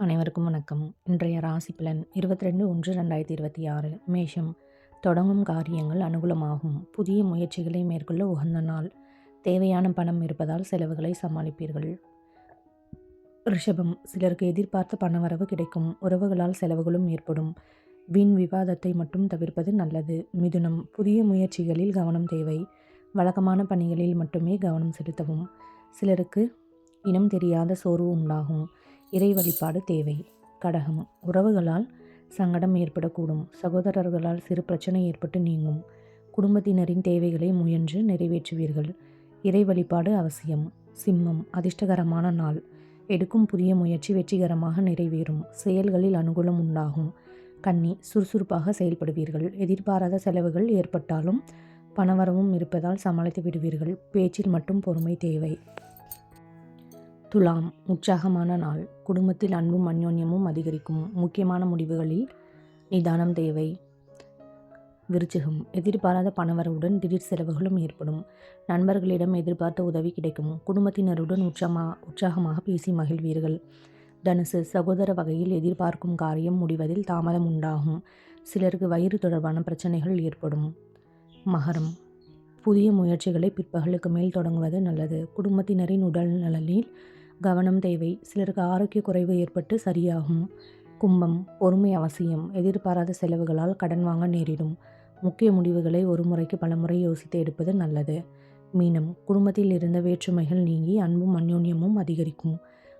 அனைவருக்கும் வணக்கம். இன்றைய ராசி பலன் இருபத்தி ரெண்டு ஒன்று ரெண்டாயிரத்தி இருபத்தி ஆறு. மேஷம் தொடங்கும் காரியங்கள் அனுகூலமாகும். புதிய முயற்சிகளை மேற்கொள்ள உகந்த நாள். தேவையான பணம் இருப்பதால் செலவுகளை சமாளிப்பீர்கள். ரிஷபம் சிலருக்கு எதிர்பார்த்த பணவரவு கிடைக்கும். உறவுகளால் செலவுகளும் ஏற்படும். வீண் விவாதத்தை மட்டும் தவிர்ப்பது நல்லது. மிதுனம் புதிய முயற்சிகளில் கவனம் தேவை. வழக்கமான பணிகளில் மட்டுமே கவனம் செலுத்தவும். சிலருக்கு இனம் தெரியாத சோர்வு உண்டாகும். இறை வழிபாடு தேவை. கடகம். உறவுகளால் சங்கடம் ஏற்படக்கூடும். சகோதரர்களால் சிறு பிரச்சனை ஏற்பட்டு நீங்கும். குடும்பத்தினரின் தேவைகளை முயன்று நிறைவேற்றுவீர்கள். இறை வழிபாடு அவசியம். சிம்மம் அதிர்ஷ்டகரமான நாள். எடுக்கும் புதிய முயற்சி வெற்றிகரமாக நிறைவேறும். செயல்களில் அனுகூலம் உண்டாகும். கன்னி சுறுசுறுப்பாக செயல்படுவீர்கள். எதிர்பாராத செலவுகள் ஏற்பட்டாலும் பணவரவும் இருப்பதால் சமாளித்து விடுவீர்கள் பேச்சில் மட்டும் பொறுமை தேவை. துலாம் உற்சாகமான நாள். குடும்பத்தில் அன்பும் அந்யோன்யமும் அதிகரிக்கும். முக்கியமான முடிவுகளில் நிதானம் தேவை விருச்சிகம். எதிர்பாராத பணவரவுடன் திடீர் செலவுகளும் ஏற்படும். நண்பர்களிடம் எதிர்பார்த்த உதவி கிடைக்கும். குடும்பத்தினருடன் உற்சாகமா உற்சாகமாக பேசி மகிழ்வீர்கள். தனுசு சகோதர வகையில் எதிர்பார்க்கும் காரியம் முடிவதில் தாமதம் உண்டாகும். சிலருக்கு வயிறு தொடர்பான பிரச்சனைகள் ஏற்படும். மகரம். புதிய முயற்சிகளை பிற்பகலுக்கு மேல் தொடங்குவது நல்லது. குடும்பத்தினரின் உடல் நலனில் கவனம் தேவை. சிலருக்கு ஆரோக்கிய குறைவு ஏற்பட்டு சரியாகும். கும்பம் பொறுமை அவசியம். எதிர்பாராத செலவுகளால் கடன் வாங்க நேரிடும். முக்கிய முடிவுகளை ஒரு முறைக்கு பலமுறை யோசித்து எடுப்பது நல்லது. மீனம் குடும்பத்தில் இருந்த வேற்றுமைகள் நீங்கி அன்பும் அந்யோன்யமும் அதிகரிக்கும்.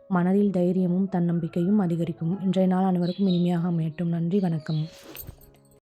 மனதில் தைரியமும் தன்னம்பிக்கையும் அதிகரிக்கும். இன்றைய நாள் அனைவருக்கும் இனிமையாக அமையட்டும். நன்றி வணக்கம்.